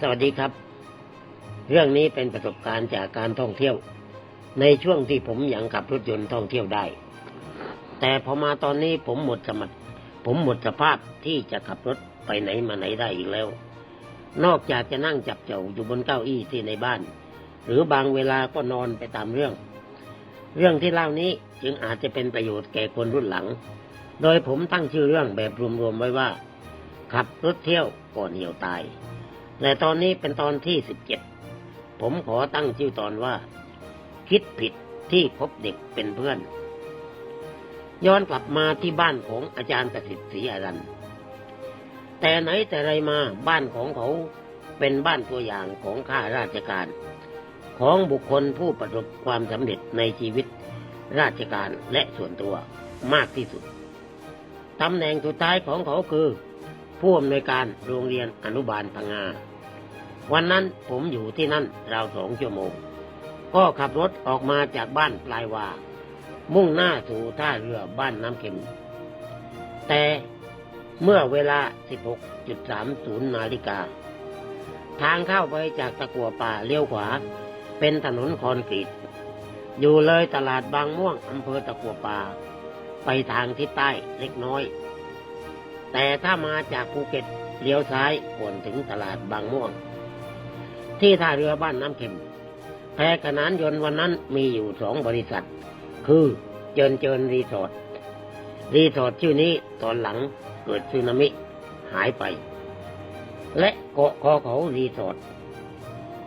สวัสดีครับ เรื่องนี้เป็นประสบการณ์จากการท่องเที่ยว ในช่วงที่ผมยังขับรถยนต์ท่องเที่ยวได้ แต่พอมาตอนนี้ผมหมดสมรรถผมหมดสภาพที่จะขับรถไปไหนมาไหนได้อีกแล้ว นอกจากจะนั่งจับเจ้าอยู่บนเก้าอี้ที่ในบ้าน หรือบางเวลาก็นอนไปตามเรื่อง เรื่องที่เล่านี้จึงอาจจะเป็นประโยชน์แก่คนรุ่นหลัง โดยผมตั้งชื่อเรื่องแบบรวมๆไว้ว่า ขับรถเที่ยวก่อนเหี่ยวตาย แต่ตอนนี้เป็นตอนที่สิบเจ็ดผมขอตั้งชื่อตอนว่า คิดผิดที่พบเด็กเป็นเพื่อน ย้อนกลับมาที่บ้านของอาจารย์ประสิทธิ์ศรีอารันแต่ไหนแต่ไรมาบ้านของเขาเป็นบ้านตัวอย่างของข้าราชการ ของบุคคลผู้ประสบความสำเร็จในชีวิตราชการและส่วนตัวมากที่สุดตำแหน่งสุดท้ายของเขาคือ ผู้อำนวยการโรงเรียนอนุบาลพังงา วันนั้นผมอยู่ที่นั่นราวสองชั่วโมง ก็ขับรถออกมาจากบ้านปลายวา มุ่งหน้าสู่ท่าเรือบ้านน้ำเข็ม แต่เมื่อเวลา 16.30 นาฬิกา ทางเข้าไปจากตะกัวป่าเลี้ยวขวา เป็นถนนคอนกรีต อยู่เลยตลาดบางม่วงอำเภอตะกัวป่า ไปทางทิศใต้เล็กน้อย แต่ถ้ามาจากภูเก็ตเลี้ยวซ้ายก่อนถึงตลาดบางม่วง ที่ท่าเรือบ้านน้ำเข็มแพขนานยนต์วันนั้นมีอยู่สองบริษัท คือเจินเจินรีสอร์ทรีสอร์ทชื่อนี้ตอนหลังเกิดสึนามิหายไป และเกาะคอเขารีสอร์ท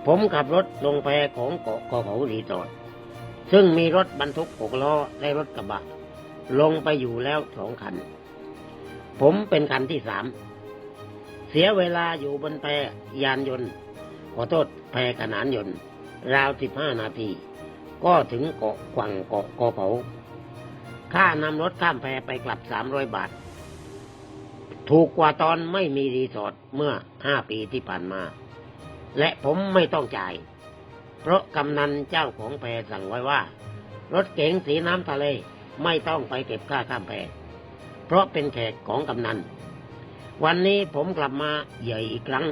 ผมขับรถลงแพของเกาะคอเขารีสอร์ทซึ่งมีรถบรรทุกหกล้อและรถกระบะ ลงไปอยู่แล้วสองคัน ผมเป็นคันที่สาม เสียเวลาอยู่บนแพยานยนต์ ขอโทษแพขนานยนต์ ราวสิบห้านาที ก็ถึงเกาะกวังเกาะกอเขาค่านำรถข้ามแพไปกลับสามร้อยบาท ถูกกว่าตอนไม่มีรีสอร์ทเมื่อห้าปีที่ผ่านมา และผมไม่ต้องจ่าย เพราะกำนันเจ้าของแพสั่งไว้ว่า รถเก๋งสีน้ำทะเลไม่ต้องไปเก็บค่าข้ามแพ เพราะเป็นแขกของกำนัน วันนี้ผมกลับมาใหญ่อีกครั้ง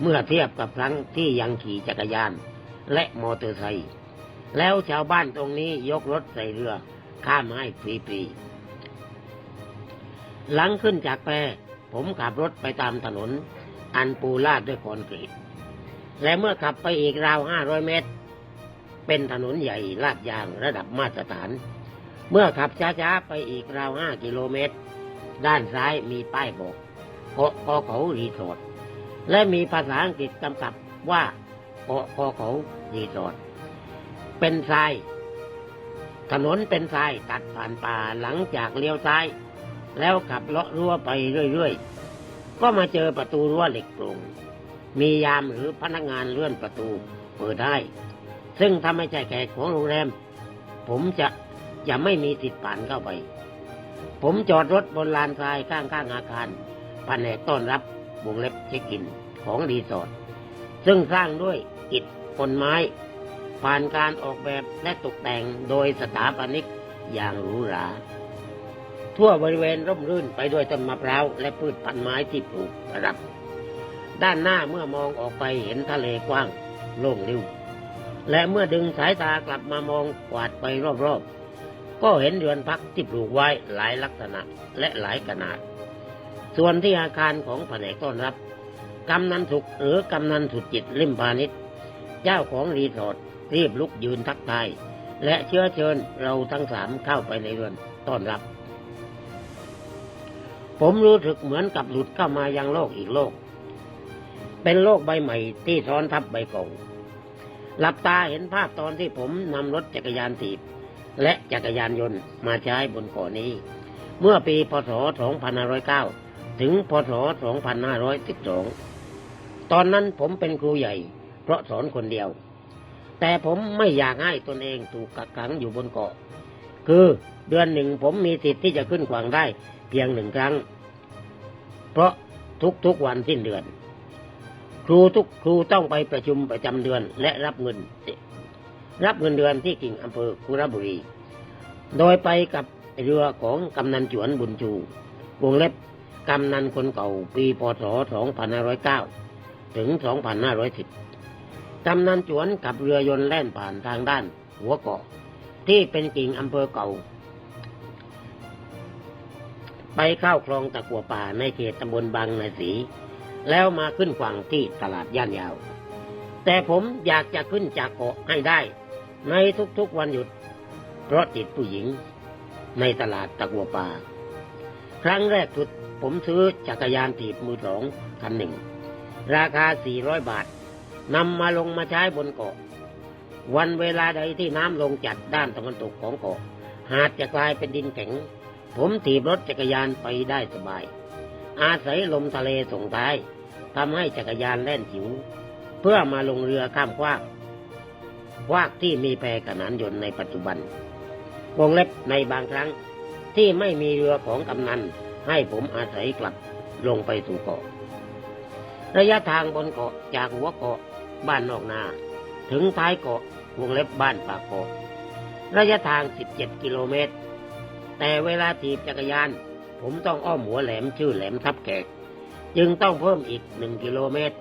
เมื่อเทียบกับครั้งที่ยังขี่จักรยาน และมอเตอร์ไซค์แล้วชาวบ้านตรงนี้ยกรถใส่เรือ ข้ามให้ฟรีๆหลังขึ้นจากแพผมขับรถไปตามถนน อันปูลาดด้วยคอนกรีตและเมื่อขับไปอีกราวห้าร้อยเมตร เป็นถนนใหญ่ลาดยางระดับมาตรฐาน เมื่อขับช้าๆไปอีกราวห้ากิโลเมตร ด้านซ้ายมีป้ายบอกเกาะคอเขารีสอร์ทและมีภาษาอังกฤษกำกับว่าเกาะคอเขารีสอร์ทเป็นทราย ถนนเป็นทรายตัดผ่านป่าหลังจากเลี้ยวซ้าย แล้วขับเลาะรั้วไปเรื่อยๆ ก็มาเจอประตูรั้วเหล็กโปร่งมียามหรือพนักงานเลื่อนประตูเปิดได้ ซึ่งถ้าไม่ใช่แขกของโรงแรม ผมจะ จะไม่มีสิทธิ์ผ่านเข้าไป ผมจอดรถบนลานทรายข้างๆอาคารแผนกต้อนรับวงเล็บเช็คอินของรีสอร์ทซึ่งสร้างด้วยอิฐคนไม้ ผ่านการออกแบบและตกแต่งโดยสถาปนิกอย่างหรูหราทั่วบริเวณร่มรื่นไปด้วยต้นมะพร้าวและพืชพันไม้ที่ปลูกประดับ ด้านหน้าเมื่อมองออกไปเห็นทะเลกว้างโล่งริ้ว และเมื่อดึงสายตากลับมามองกวาดไปรอบๆ ก็เห็นเรือนพักที่ปลูกไว้หลายลักษณะและหลายขนาด ส่วนที่อาคารของแผนกต้อนรับ กำนันสุขหรือกำนันสุดจิตลิมพานิชเจ้าของรีสอร์ทรีบลุกยืนทักทายและเชื้อเชิญเราทั้งสามเข้าไปในเรือนต้อนรับ ผมรู้สึกเหมือนกับหลุดเข้ามายังโลกอีกโลก เป็นโลกใบใหม่ที่ซ้อนทับใบเก่าหลับตาเห็นภาพตอนที่ผมนำรถจักรยานถีบ และจักรยานยนต์มาใช้บนเกาะนี้ เมื่อปีพศ 2509 ถึงพศ 2512 ตอนนั้นผมเป็นครูใหญ่ เพราะสอนคนเดียว แต่ผมไม่อยากให้ตนเองถูกกักขังอยู่บนเกาะ คือเดือนหนึ่งผมมีสิทธิ์ที่จะขึ้นกวางได้เพียงหนึ่งครั้ง เพราะทุกๆวันสิ้นเดือน ครูทุกครูต้องไปประชุมประจำเดือนและรับเงิน รับเงินเดือนที่กิ่งอำเภอคุระบุรี โดยไปกับเรือของกำนันจวนบุญชูวงเล็บกำนันคนเก่าปีพศ 2509 ถึง 2510 กำนันจวนกับเรือยนต์แล่นผ่านทางด้าน หัวเกาะ ที่เป็นกิ่งอำเภอเก่า ไปเข้าคลองตะกัวป่าในเขตตำบลบางนาสี แล้วมาขึ้นฝั่งที่ตลาดย่านยาว แต่ผมอยากจะขึ้นจากเกาะให้ได้ ในทุกๆวันหยุด เพราะติดผู้หญิง ในตลาดตะกัวป่า ครั้งแรกสุดผมซื้อจักรยานถีบมือสองคันหนึ่ง ราคา 400 บาทนำมาลงมาใช้บนเกาะ วันเวลาใดที่น้ำลงจัดด้านตะวันตกของเกาะ หาดจะกลายเป็นดินแข็ง ผมถีบรถจักรยานไปได้สบาย อาศัยลมทะเลส่งท้ายทำให้จักรยานแล่นจิ๋วเพื่อมาลงเรือข้ามกว้าง ว้างที่มีแพขนานยนต์ในปัจจุบัน วงเล็บในบางครั้งที่ไม่มีเรือของกำนันให้ผมอาศัยกลับลงไปสู่เกาะ ระยะทางบนเกาะจากหัวเกาะบ้านนอกนา ถึงท้ายเกาะวงเล็บบ้านปากเกาะ ระยะทาง 17 กิโลเมตร แต่เวลาถีบจักรยาน ผมต้องอ้อมหัวแหลมชื่อแหลมทับแขก จึงต้องเพิ่มอีกหนึ่งกิโลเมตร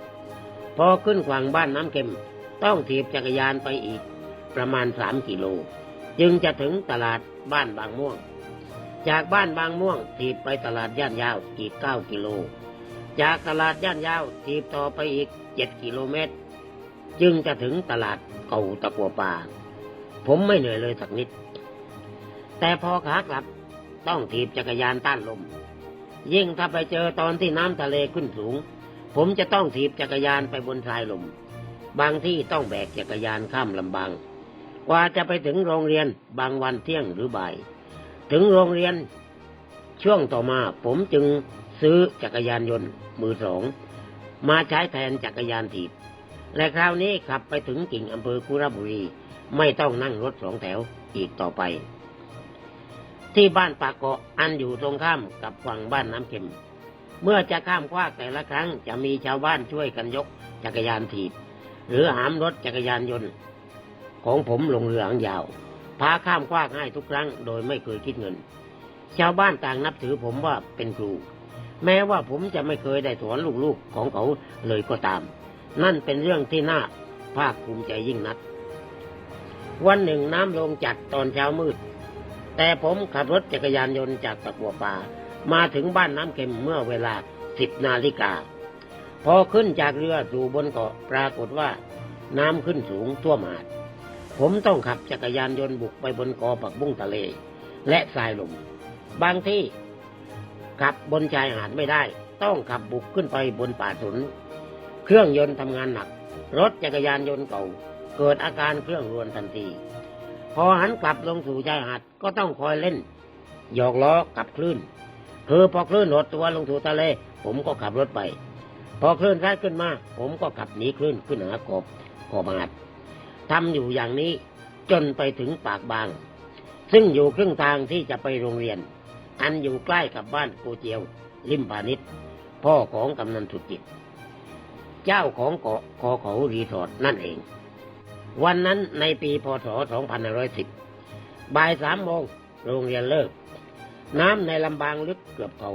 พอขึ้นฝั่งบ้านน้ำเค็ม ต้องถีบจักรยานไปอีก ประมาณสามกิโล จึงจะถึงตลาดบ้านบางม่วง จากบ้านบางม่วงถีบไปตลาดย่านยาวอีกเก้ากิโล จากตลาดย่านยาวถีบต่อไปอีกเจ็ดกิโลเมตร จึงจะถึงตลาดเก่าตะกัวป่า ผมไม่เหนื่อยเลยสักนิด แต่พอขากลับต้องถีบจักรยานต้านลม ยิ่งถ้าไปเจอตอนที่น้ำทะเลขึ้นสูง ผมจะต้องถีบจักรยานไปบนทรายลม บางที่ต้องแบกจักรยานข้ามลำบาง กว่าจะไปถึงโรงเรียนบางวันเที่ยงหรือบ่าย ถึงโรงเรียน ช่วงต่อมาผมจึงซื้อจักรยานยนต์มือสอง มาใช้แทนจักรยานถีบ และคราวนี้ขับไปถึงกิ่งอำเภอคุระบุรี ไม่ต้องนั่งรถสองแถวอีกต่อไป ที่บ้านปากเกาะอันอยู่ตรงข้ามกับฝั่งบ้านน้ำเค็ม เมื่อจะข้ามคว้าแต่ละครั้งจะมีชาวบ้านช่วยกันยกจักรยานถีบ หรือหามรถจักรยานยนต์ ของผมลงเรือหางยาว พาข้ามคว้างให้ทุกครั้ง โดยไม่เคยคิดเงิน ชาวบ้านต่างนับถือผมว่าเป็นครู แม้ว่าผมจะไม่เคยได้สอนลูกๆของเขาเลยก็ตาม นั่นเป็นเรื่องที่น่าภาคภูมิใจยิ่งนัก วันหนึ่งน้ำลงจัดตอนเช้ามืด แต่ผมขับรถจักรยานยนต์จากตะกัวป่า มาถึงบ้านน้ำเค็มเมื่อเวลาสิบนาฬิกา พอขึ้นจากเรือสู่บนเกาะปรากฏว่า น้ำขึ้นสูงท่วมหาด ผมต้องขับจักรยานยนต์บุกไปบนกอผักบุ้งทะเล และทรายลมบางที่ขับบนชายหาดไม่ได้ ต้องขับบุกขึ้นไปบนป่าสนเครื่องยนต์ทำงานหนัก รถจักรยานยนต์เก่า เกิดอาการเครื่องรวนทันที พอหันกลับลงสู่ชายหาดก็ต้องคอยเล่น หยอกล้อกับคลื่นคือพอคลื่นหดตัวลงสู่ทะเล ผมก็ขับรถไป พอคลื่นซ้ายขึ้นมา ผมก็ขับหนีคลื่นขึ้นหากบกบาดทำอยู่อย่างนี้จนไปถึงปากบาง ซึ่งอยู่ครึ่งทางที่จะไปโรงเรียน อันอยู่ใกล้กับบ้านโกเจียว ลิมพานิชพ่อของกำนันสุจิต เจ้าของเกาะคอเขารีสอร์ทนั่นเอง วันนั้นในปีพศ 2510 บ่ายสามโมงโรงเรียนเลิก น้ำในลำบางลึกเกือบเข่า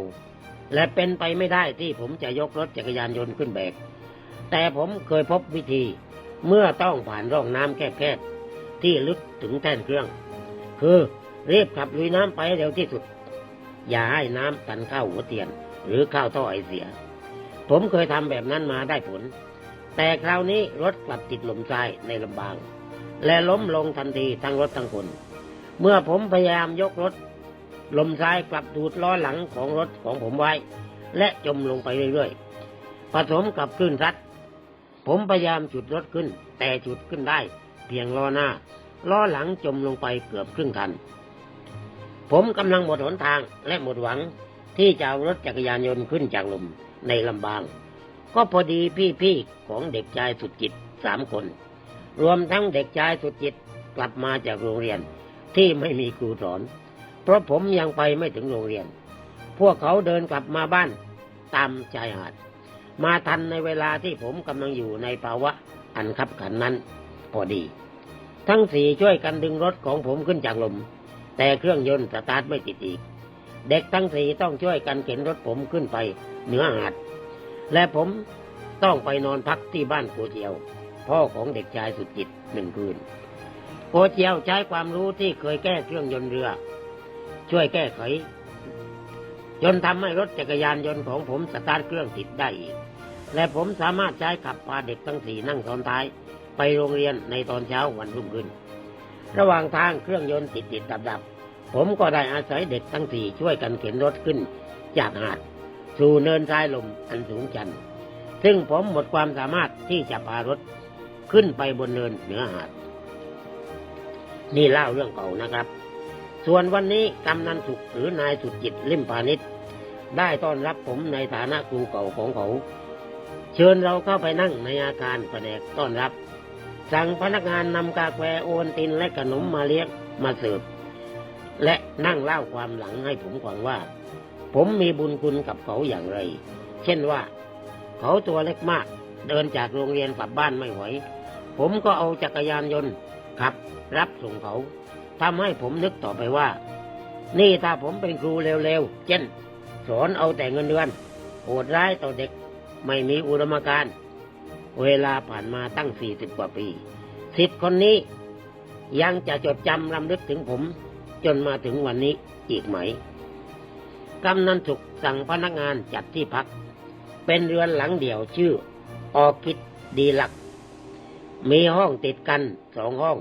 และเป็นไปไม่ได้ที่ผมจะยกรถจักรยานยนต์ขึ้นแบก แต่ผมเคยพบวิธีเมื่อต้องผ่านร่องน้ำแคบๆที่ลึกถึงแท่นเครื่อง คือรีบขับลุยน้ำไปเร็วที่สุด อย่าให้น้ำตันเข้าหัวเตียน หรือเข้าท่อไอเสีย ผมเคยทำแบบนั้นมาได้ผล แต่คราวนี้รถกลับติดลมทรายในลำบาง และล้มลงทันทีทั้งรถทั้งคน เมื่อผมพยายามยกรถ ลมทรายกลับดูดล้อหลังของรถของผมไว้ และจมลงไปเรื่อยๆ ผสมกับคลื่นซัด ผมพยายามจุดรถขึ้น แต่จุดขึ้นได้ เพียงล้อหน้า ล้อหลังจมลงไปเกือบครึ่งคัน ผมกำลังหมดหนทางและหมดหวังที่จะเอารถจักรยานยนต์ขึ้นจากลมในลำบาง ก็พอดีพี่ๆของเด็กชายสุดจิตสามคน รวมทั้งเด็กชายสุดจิตกลับมาจากโรงเรียนที่ไม่มีครูสอน เพราะผมยังไปไม่ถึงโรงเรียน พวกเขาเดินกลับมาบ้านตามชายหาด มาทันในเวลาที่ผมกำลังอยู่ในภาวะอันขับขันนั้น พอดี ทั้งสี่ช่วยกันดึงรถของผมขึ้นจากลม แต่เครื่องยนต์สตาร์ทไม่ติดอีก เด็กทั้งสี่ต้องช่วยกันเข็นรถผมขึ้นไปเหนือหาด และผมต้องไปนอนพักที่บ้านโกเจียว พ่อของเด็กชายสุดจิตหนึ่งคืนโกเจียวใช้ความรู้ที่เคยแก้เครื่องยนต์เรือ ช่วยแก้ไข จนทำให้รถจักรยานยนต์ของผมสตาร์ทเครื่องติดได้อีก และผมสามารถใช้ขับพาเด็กทั้งสี่นั่งซ้อนท้าย ไปโรงเรียนในตอนเช้าวันรุ่งขึ้น ระหว่างทางเครื่องยนต์ติดติดดับดับผมก็ได้อาศัยเด็กทั้งสี่ช่วยกันเข็นรถขึ้น จากหาด สู่เนินทรายลมอันสูงชัน ซึ่งผมหมดความสามารถที่จะพารถขึ้นไปบนเนินเหนือหาด นี่เล่าเรื่องเก่านะครับ ส่วนวันนี้กำนันสุขหรือนายสุดจิตลิมพาณิชย์ได้ต้อนรับผมในฐานะครูเก่าของเขา เชิญเราเข้าไปนั่งในอาคารแผนกต้อนรับ สั่งพนักงานนำกาแฟโอนตินและขนมมาเลี้ยงมาเสิร์ฟและนั่งเล่าความหลังให้ผมฟังว่า ผมมีบุญคุณกับเขาอย่างไร เช่นว่า เขาตัวเล็กมาก เดินจากโรงเรียนกลับบ้านไม่ไหว ผมก็เอาจักรยานยนต์ขับรับส่งเขา ทำให้ผมนึกต่อไปว่า นี่ถ้าผมเป็นครูเร็วๆ เช่น สอนเอาแต่เงินเดือน โหดร้ายต่อเด็ก ไม่มีอุดมการณ์เวลาผ่านมาตั้งสี่สิบกว่าปีสิทธิ์คนนี้ยังจะจดจำรำลึกถึงผม จนมาถึงวันนี้อีกไหม กำนันสุขสั่งพนักงานจัดที่พัก เป็นเรือนหลังเดี่ยวชื่อ ออคิดดีลัก มีห้องติดกันสองห้อง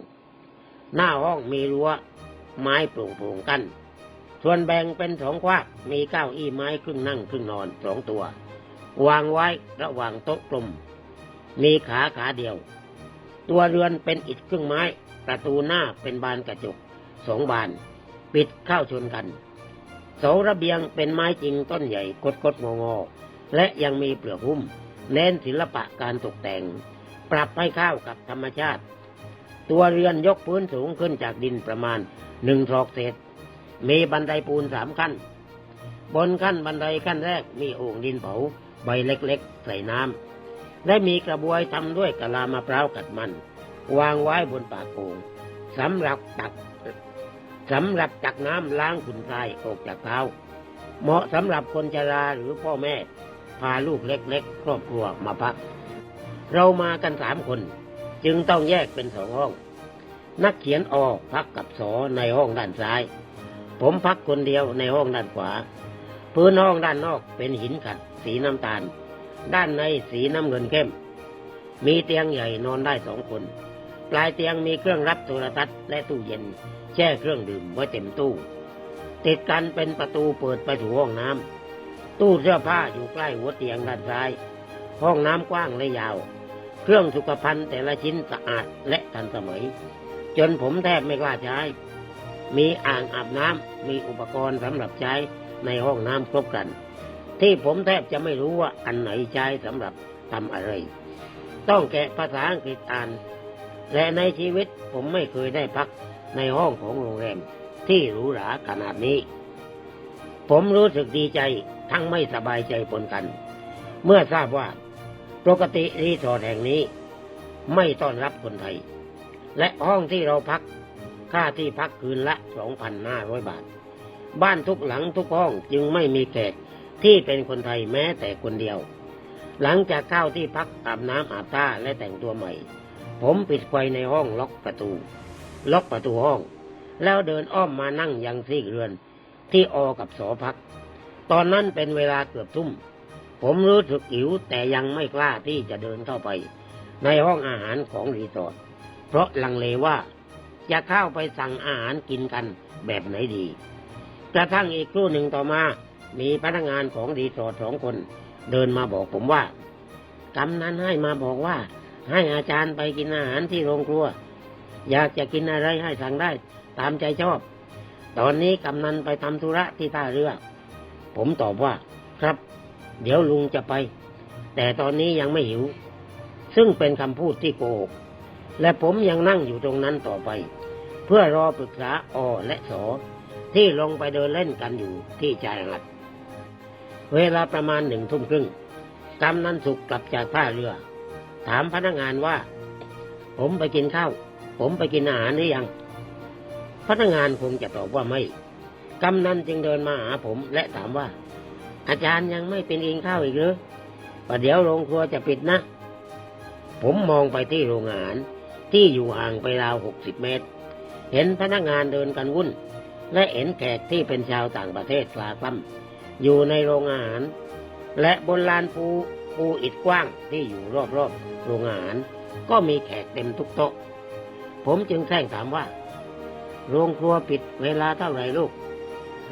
หน้าห้องมีรั้ว ไม้โปร่งๆกัน ส่วนแบ่งเป็นสองควักมีเก้าอี้ไม้ครึ่งนั่งครึ่งนอนสองตัว วางไว้ระหว่างโต๊ะกลม มีขาขาเดียว ตัวเรือนเป็นอิฐครึ่งไม้ ประตูหน้าเป็นบานกระจกสองบาน ปิดเข้าชนกัน เสาระเบียงเป็นไม้จริงต้นใหญ่กดกดงองอๆและยังมีเปลือกหุ้ม เน้นศิลปะการตกแต่ง ปรับให้เข้ากับธรรมชาติ ตัวเรือนยกพื้นสูงขึ้นจากดินประมาณหนึ่งทรอกเศษ มีบันไดปูนสามขั้น บนขั้นบันไดขั้นแรกมีโอ่งดินเผาใบเล็กๆ ใส่น้ำและมีกระบวยทำด้วยกะลามะพร้าวกัดมัน วางไว้บนปากโอ่งสำหรับตักสำหรับตักน้ำล้างขุนทรายออกจากเท้า เหมาะสำหรับคนชราหรือพ่อแม่ พาลูกเล็กๆ ครอบครัวมาพัก เรามากันสามคน จึงต้องแยกเป็นสองห้อง นักเขียนออพักกับสอในห้องด้านซ้าย ผมพักคนเดียวในห้องด้านขวา พื้นห้องด้านนอกเป็นหินขัดสีน้ำตาล ด้านในสีน้ำเงินเข้ม มีเตียงใหญ่นอนได้สองคน ปลายเตียงมีเครื่องรับโทรทัศน์และตู้เย็น แช่เครื่องดื่มไว้เต็มตู้ ติดกันเป็นประตูเปิดไปสู่ห้องน้ำตู้เสื้อผ้าอยู่ใกล้หัวเตียงด้านซ้าย ห้องน้ำกว้างและยาว เครื่องสุขภัณฑ์แต่ละชิ้นสะอาดและทันสมัย จนผมแทบไม่กล้าใช้ มีอ่างอาบน้ำมีอุปกรณ์สำหรับใช้ในห้องน้ำครบครัน ที่ผมแทบจะไม่รู้ว่าอันไหนใช้สำหรับทำอะไร ต้องแกะภาษาอังกฤษอ่าน และในชีวิตผมไม่เคยได้พักในห้องของโรงแรมที่หรูหราขนาดนี้ ผมรู้สึกดีใจทั้งไม่สบายใจปนกัน เมื่อทราบว่า ปกติรีสอร์ทแห่งนี้ไม่ต้อนรับคนไทย และห้องที่เราพักค่าที่พักคืนละ 2,500 บาท บ้านทุกหลังทุกห้องจึงไม่มีแขกที่เป็นคนไทยแม้แต่คนเดียว หลังจากเข้าที่พักอาบน้ำอาบท่าและแต่งตัวใหม่ ผมปิดไฟในห้องล็อกประตู ล็อกประตูห้อง แล้วเดินอ้อมมานั่งยังซีกเรือนที่ออกับสอพัก ตอนนั้นเป็นเวลาเกือบทุ่ม ผมรู้สึกหิวแต่ยังไม่กล้าที่จะเดินเข้าไป ในห้องอาหารของรีสอร์ทเพราะลังเลว่าจะเข้าไปสั่งอาหารกินกันแบบไหนดี กระทั่งอีกครู่หนึ่งต่อมา มีพนักงานของรีสอร์ทสองคน เดินมาบอกผมว่ากำนันให้มาบอกว่า ให้อาจารย์ไปกินอาหารที่โรงครัว อยากจะกินอะไรให้สั่งได้ ตามใจชอบ ตอนนี้กำนันไปทำธุระที่ท่าเรือ ผมตอบว่า ครับ เดี๋ยวลุงจะไป แต่ตอนนี้ยังไม่หิว ซึ่งเป็นคำพูดที่โกหกและผมยังนั่งอยู่ตรงนั้นต่อไป เพื่อรอปรึกษาอและสอที่ลงไปเดินเล่นกันอยู่ที่ชายหาดเวลาประมาณหนึ่งทุ่มครึ่งกำนันสุกกลับจากท่าเรือ ถามพนักงานว่า ผมไปกินข้าว ผมไปกินอาหารหรือยัง พนักงานคงจะตอบว่าไม่ กำนันจึงเดินมาหาผมและถามว่า อาจารย์ยังไม่เป็นกินข้าวอีกหรือประเดี๋ยวโรงครัวจะปิดนะ ผมมองไปที่โรงอาหารที่อยู่ห่างไปราวหกสิบเมตร เห็นพนักงานเดินกันวุ่น และเห็นแขกที่เป็นชาวต่างประเทศลาคล่ำอยู่ในโรงอาหาร และบนลานปูปูอิฐกว้างที่อยู่รอบๆโรงอาหาร ก็มีแขกเต็มทุกโต๊ะ ผมจึงแซงถามว่า โรงครัวปิดเวลาเท่าไหร่ลูก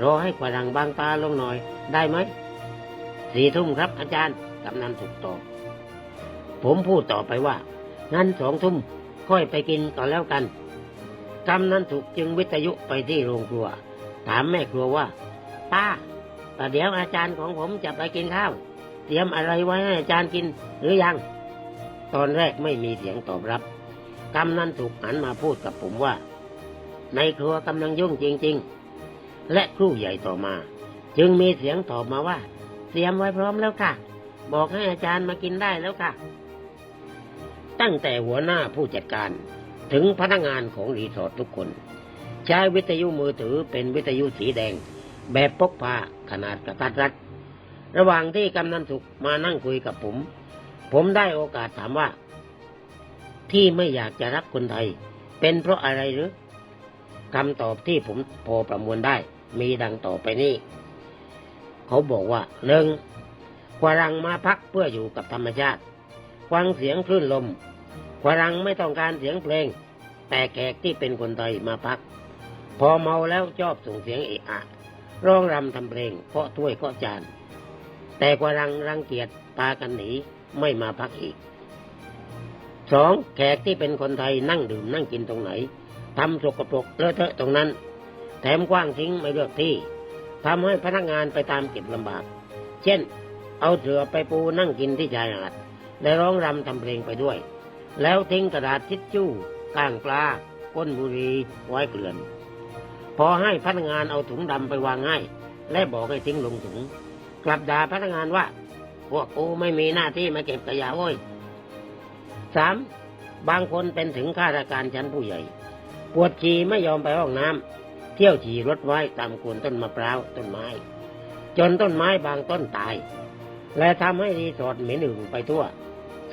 รอให้กว่าดังบางตาลงหน่อยได้ไหม สี่ทุ่มครับ อาจารย์กำนันถูกตอบผมพูดต่อไปว่า งั้นสองทุ่มค่อยไปกินก่อนแล้วกันกำนันถูกจึงวิทยุไปที่โรงครัว ถามแม่ครัวว่าป้าแต่เดี๋ยวอาจารย์ของผมจะไปกินข้าว เตรียมอะไรไว้ให้อาจารย์กินหรือยัง ตอนแรกไม่มีเสียงตอบรับกำนันถูกหันมาพูดกับผมว่า ในครัวกำลังยุ่งจริง ๆ และครู่ใหญ่ต่อมา จึงมีเสียงตอบมาว่า รียมไว้พร้อมแล้วค่ะ บอกให้อาจารย์มากินได้แล้วค่ะ ตั้งแต่หัวหน้าผู้จัดการถึงพนักงานของรีสอร์ททุกคน ใช้วิทยุมือถือเป็นวิทยุสีแดง แบบพกพาขนาดกระทัดรัด ระหว่างที่กำนันสุขมานั่งคุยกับผม ผมได้โอกาสถามว่า ที่ไม่อยากจะรักคนไทย เป็นเพราะอะไรหรือคำตอบที่ผมพอประมวลได้ มีดังต่อไปนี้ เขาบอกว่าหนึ่งกวารังมาพักเพื่ออยู่กับธรรมชาติ ฟังเสียงคลื่นลมกวารังไม่ต้องการเสียงเพลง แต่แขกที่เป็นคนไทยมาพัก พอเมาแล้วชอบส่งเสียงเอะอะร้องรำทำเพลงเคาะถ้วยเคาะจาน แต่กวารังรังเกียจพากันหนีไม่มาพักอีกสองแขกที่เป็นคนไทยนั่งดื่มนั่งกินตรงไหนทำสกปรกเลอะเทอะตรงนั้น แถมกว้างทิ้งไม่เลือกที่ ทำให้พนักงานไปตามเก็บลำบาก เช่น เอาเสือไปปูนั่งกินที่ชายหาดและร้องรำทำเพลงไปด้วย แล้วทิ้งกระดาษทิชชู่ก้างปลาก้นบุรีไว้เกลื่อน พอให้พนักงานเอาถุงดำไปวางให้ และบอกให้ทิ้งลงถุง กลับด่าพนักงานว่า พวกกูไม่มีหน้าที่มาเก็บขยะโว้ยสามบางคนเป็นถึงข้าราชการชั้นผู้ใหญ่ ปวดฉี่ไม่ยอมไปห้องน้ำ เที่ยวฉี่รถไว้ตามโคนต้นมะพร้าวต้นไม้ จนต้นไม้บางต้นตาย และทำให้รีสอร์ทเหม็นหึงไปทั่ว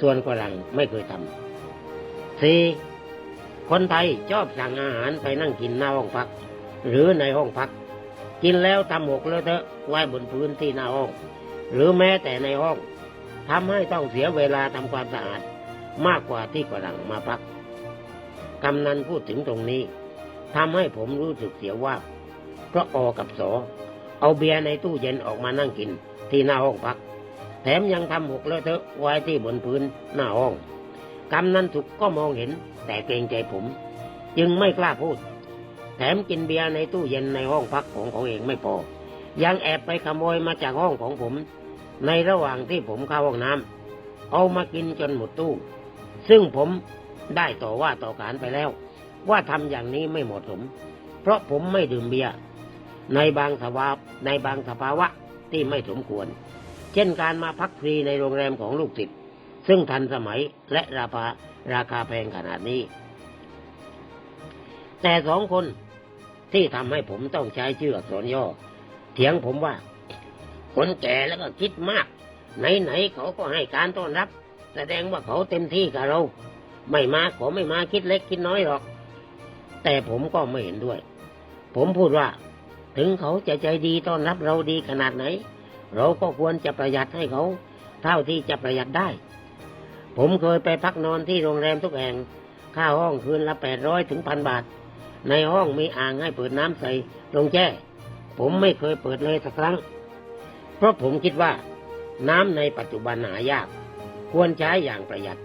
ส่วนกวลังไม่เคยทำสี่คนไทยชอบสั่งอาหารไปนั่งกินหน้าห้องพัก หรือในห้องพัก กินแล้วทำหกเลอะเทอะไว้บนพื้นที่หน้าห้อง หรือแม้แต่ในห้องทำให้ต้องเสียเวลาทำความสะอาดมากกว่าที่กวลังมาพักกำนันพูดถึงตรงนี้ ทำให้ผมรู้สึกเสียว่าเพราะอกับสอเอาเบียร์ในตู้เย็นออกมานั่งกิน ที่หน้าห้องพัก แถมยังทำหกเลอะเทอะไว้ที่บนพื้นหน้าห้องกำนันถูกก็มองเห็น แต่เกรงใจผม จึงไม่กล้าพูด แถมกินเบียร์ในตู้เย็นในห้องพักของเขาเองไม่พอ ยังแอบไปขโมยมาจากห้องของผม ในระหว่างที่ผมเข้าห้องน้ำเอามากินจนหมดตู้ ซึ่งผมได้ต่อว่าต่อขานไปแล้ว ว่าทำอย่างนี้ไม่เหมาะสม เพราะผมไม่ดื่มเบียร์ในบางสภาวะในบางสภาวะที่ไม่สมควร เช่นการมาพักฟรีในโรงแรมของลูกศิษย์ซึ่งทันสมัยและราคาราคาแพงขนาดนี้ แต่สองคนที่ทำให้ผมต้องใช้ชื่ออักษรย่อ เถียงผมว่า คนแก่แล้วก็คิดมาก ไหนๆเขาก็ให้การต้อนรับ แสดงว่าเขาเต็มที่กับเรา ไม่มาขอไม่มาคิดเล็กคิดน้อยหรอก แต่ผมก็ไม่เห็นด้วย ผมพูดว่า ถึงเขาจะใจดีต้อนรับเราดีขนาดไหน เราก็ควรจะประหยัดให้เขา เท่าที่จะประหยัดได้ ผมเคยไปพักนอนที่โรงแรมทุกแห่ง ค่าห้องคืนละแปดร้อยถึงพันบาท ในห้องมีอ่างให้เปิดน้ำใส่ลงแช่ผมไม่เคยเปิดเลยสักครั้ง เพราะผมคิดว่า น้ำในปัจจุบันหายาก ควรใช้อย่างประหยัด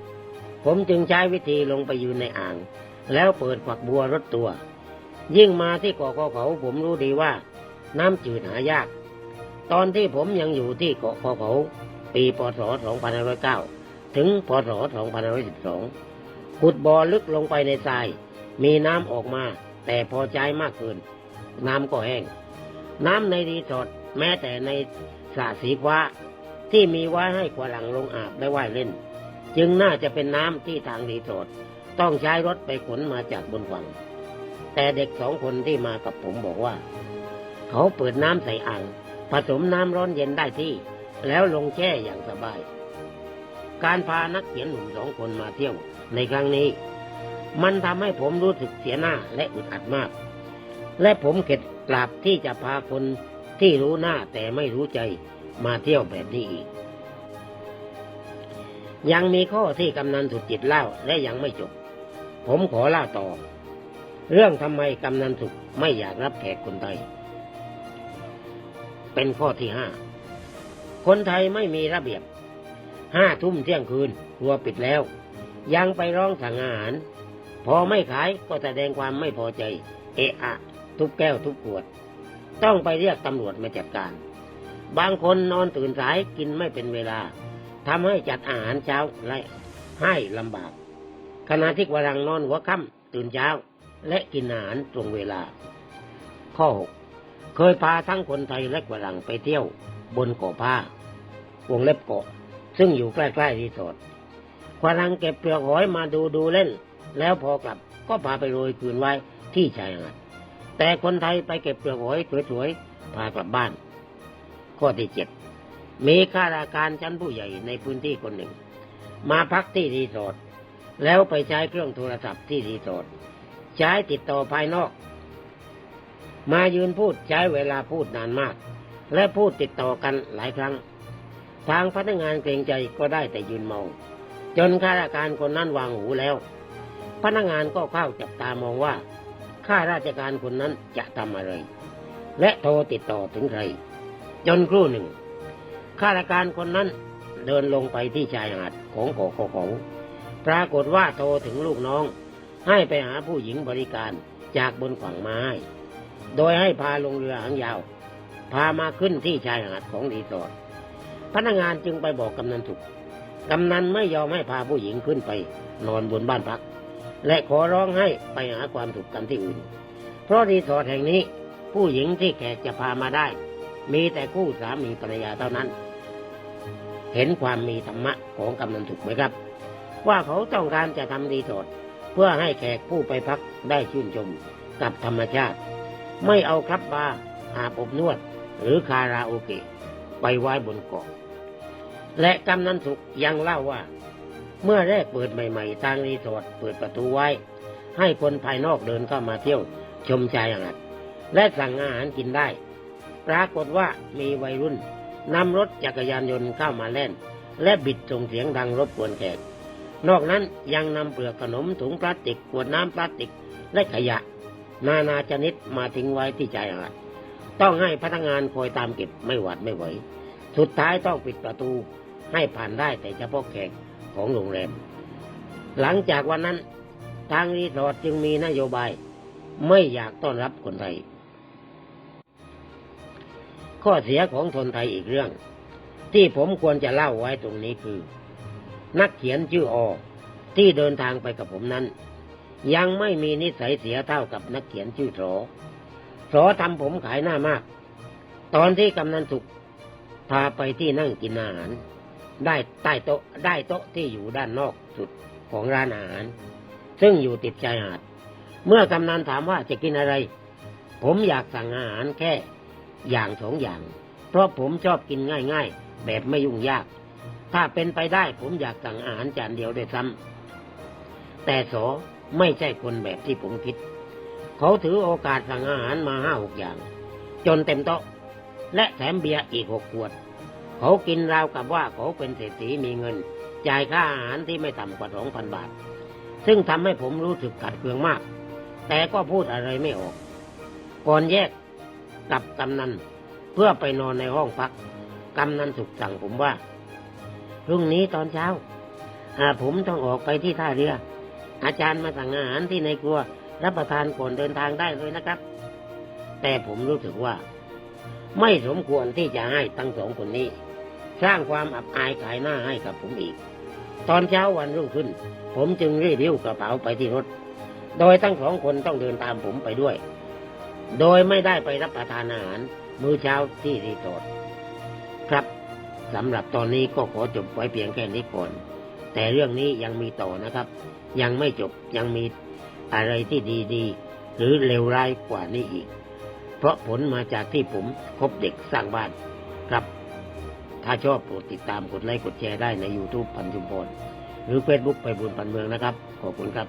ผมจึงใช้วิธีลงไปยืนในอ่าง แล้วเปิดฝักบัวรดตัว ยิ่งมาที่เกาะคอเขาผมรู้ดีว่า น้ำจืดหายาก ตอนที่ผมยังอยู่ที่เกาะคอเขา ปีพศ 2509 ถึงพศ 2512 ขุดบ่อลึกลงไปในทราย มีน้ำออกมา แต่พอใจมากเกิน น้ำก็แห้ง น้ำในรีสอร์ทแม้แต่ในสระสีฟ้าที่มีไว้ให้กว่าหลังลงอาบและว่ายเล่น จึงน่าจะเป็นน้ำที่ทางรีสอร์ท ต้องใช้รถไปขนมาจากบนฝั่ง แต่เด็กสองคนที่มากับผมบอกว่า เขาเปิดน้ำใส่อ่าง ผสมน้ำร้อนเย็นได้ที่ แล้วลงแช่อย่างสบาย การพานักเขียนหนุ่มสองคนมาเที่ยว ในครั้งนี้ มันทำให้ผมรู้สึกเสียหน้าและอึดอัดมาก และผมเข็ดกราบที่จะพาคนที่รู้หน้าแต่ไม่รู้ใจมาเที่ยวแบบนี้อีกยังมีข้อที่กำนันสุดจิตเล่าและยังไม่จบ ผมขอเล่าต่อ เรื่องทำไมกำนันสุขไม่อยากรับแขกคนไทย เป็นข้อที่ห้า คนไทยไม่มีระเบียบ ห้าทุ่มเที่ยงคืนครัวปิดแล้ว ยังไปร้องสั่งอาหาร พอไม่ขายก็แสดงความไม่พอใจ เอะอะ ทุบแก้วทุบขวด ต้องไปเรียกตำรวจมาจัดการ บางคนนอนตื่นสายกินไม่เป็นเวลาทำให้จัดอาหารเช้าและให้ลำบาก ขณะที่กวลังนอนหัวค่ำตื่นเช้า และกินอาหารตรงเวลา ข้อหกเคยพาทั้งคนไทยและกวลังไปเที่ยวบนเกาะผ้าวงเล็บเกาะ ซึ่งอยู่ใกล้ๆรีสอร์ทกวลังเก็บเปลือกหอยมาดูดูเล่น แล้วพอกลับก็พาไปโรยคืนไว้ที่ชายหาดแต่คนไทยไปเก็บเปลือกหอยสวยๆพากลับบ้าน ข้อที่เจ็ดมีข้าราชการชั้นผู้ใหญ่ในพื้นที่คนหนึ่ง มาพักที่รีสอร์ท แล้วไปใช้เครื่องโทรศัพท์ที่รีสอร์ทใช้ติดต่อภายนอก มายืนพูดใช้เวลาพูดนานมาก และพูดติดต่อกันหลายครั้ง ทางพนักงานเกรงใจก็ได้แต่ยืนมอง จนข้าราชการคนนั้นวางหูแล้ว พนักงานก็เข้าจับตามองว่าข้าราชการคนนั้นจะทำอะไร และโทรติดต่อถึงใคร จนครู่หนึ่งข้าราชการคนนั้นเดินลงไปที่ชายหาดของเกาะเขา ปรากฏว่าโทรถึงลูกน้อง ให้ไปหาผู้หญิงบริการจากบนฝั่งไม้ โดยให้พาลงเรือหางยาว พามาขึ้นที่ชายหาดของรีสอร์ทพนักงานจึงไปบอกกำนันถูกกำนันไม่ยอมให้พาผู้หญิงขึ้นไป นอนบนบ้านพัก และขอร้องให้ไปหาความถูกกันที่อื่น เพราะรีสอร์ทแห่งนี้ ผู้หญิงที่แขกจะพามาได้ มีแต่คู่สามีภรรยาเท่านั้น เห็นความมีธรรมะของกำนันถูกไหมครับ ว่าเขาต้องการจะทำรีสอร์ทเพื่อให้แขกผู้ไปพักได้ชื่นชมกับธรรมชาติ ไม่เอาครับบาร์อาบอบนวด หรือคาราโอเกะไปไว้บนเกาะและกำนันสุขยังเล่าว่า เมื่อแรกเปิดใหม่ๆทางรีสอร์ทเปิดประตูไว้ ให้คนภายนอกเดินเข้ามาเที่ยวชมชายหาดและสั่งอาหารกินได้ ปรากฏว่ามีวัยรุ่นนำรถจักรยานยนต์เข้ามาเล่น และบิดส่งเสียงดังรบกวนแขก นอกนั้นยังนำเปลือกขนมถุงพลาสติกขวดน้ำพลาสติกและขยะ นานาชนิดมาทิ้งไว้ที่ชายหาดต้องให้พนักงานคอยตามเก็บไม่หวัดไม่ไหว สุดท้ายต้องปิดประตูให้ผ่านได้แต่เฉพาะแขกของโรงแรม หลังจากวันนั้นทางรีสอร์ทจึงมีนโยบาย ไม่อยากต้อนรับคนไทย ข้อเสียของคนไทยอีกเรื่อง ที่ผมควรจะเล่าไว้ตรงนี้คือ นักเขียนชื่ออที่เดินทางไปกับผมนั้น ยังไม่มีนิสัยเสียเท่ากับนักเขียนชื่อสอสอทำผมขายหน้ามาก ตอนที่กำนันสุขพาไปที่นั่งกินอาหาร ได้ใต้โต๊ะได้โต๊ะที่อยู่ด้านนอกสุดของร้านอาหาร ซึ่งอยู่ติดชายหาด เมื่อกำนันถามว่าจะกินอะไร ผมอยากสั่งอาหารแค่อย่างสองอย่าง เพราะผมชอบกินง่ายๆ แบบไม่ยุ่งยาก ถ้าเป็นไปได้ผมอยากสั่งอาหารจานเดียวด้วยซ้ำแต่สอไม่ใช่คนแบบที่ผมคิด เขาถือโอกาสสั่งอาหารมาห้าหกอย่าง จนเต็มโต๊ะ และแถมเบียร์อีกหกขวด เขากินราวกับว่าเขาเป็นเศรษฐีมีเงิน จ่ายค่าอาหารที่ไม่ต่ำกว่าสองพันบาท ซึ่งทำให้ผมรู้สึกขัดเคืองมาก แต่ก็พูดอะไรไม่ออก ก่อนแยกกับกำนันเพื่อไปนอนในห้องพัก กำนันสุขสั่งผมว่า รุ่งนี้ตอนเช้าอาผมต้องออกไปที่ท่าเรือ อาจารย์มาสั่งอาหารที่ในครัว รับประทานก่อนเดินทางได้เลยนะครับ แต่ผมรู้สึกว่า ไม่สมควรที่จะให้ทั้งสองคนนี้ สร้างความอับอายขายหน้าให้กับผมอีก ตอนเช้าวันรุ่งขึ้น ผมจึงรีบหิ้วกระเป๋าไปที่รถ โดยทั้งสองคนต้องเดินตามผมไปด้วย โดยไม่ได้ไปรับประทานอาหารมื้อเช้าที่รีสอร์ทครับ สำหรับตอนนี้ก็ขอจบไว้เพียงแค่นี้ก่อน แต่เรื่องนี้ยังมีต่อนะครับ ยังไม่จบยังมีอะไรที่ดีๆ หรือเลวร้ายกว่านี้อีก เพราะผลมาจากที่ผมคบเด็กสร้างบ้านครับ ถ้าชอบโปรดติดตามกดไลค์กดแชร์ได้ใน YouTube พันธุมพรหรือ Facebook ไปบุญพันเมืองนะครับ ขอบคุณครับ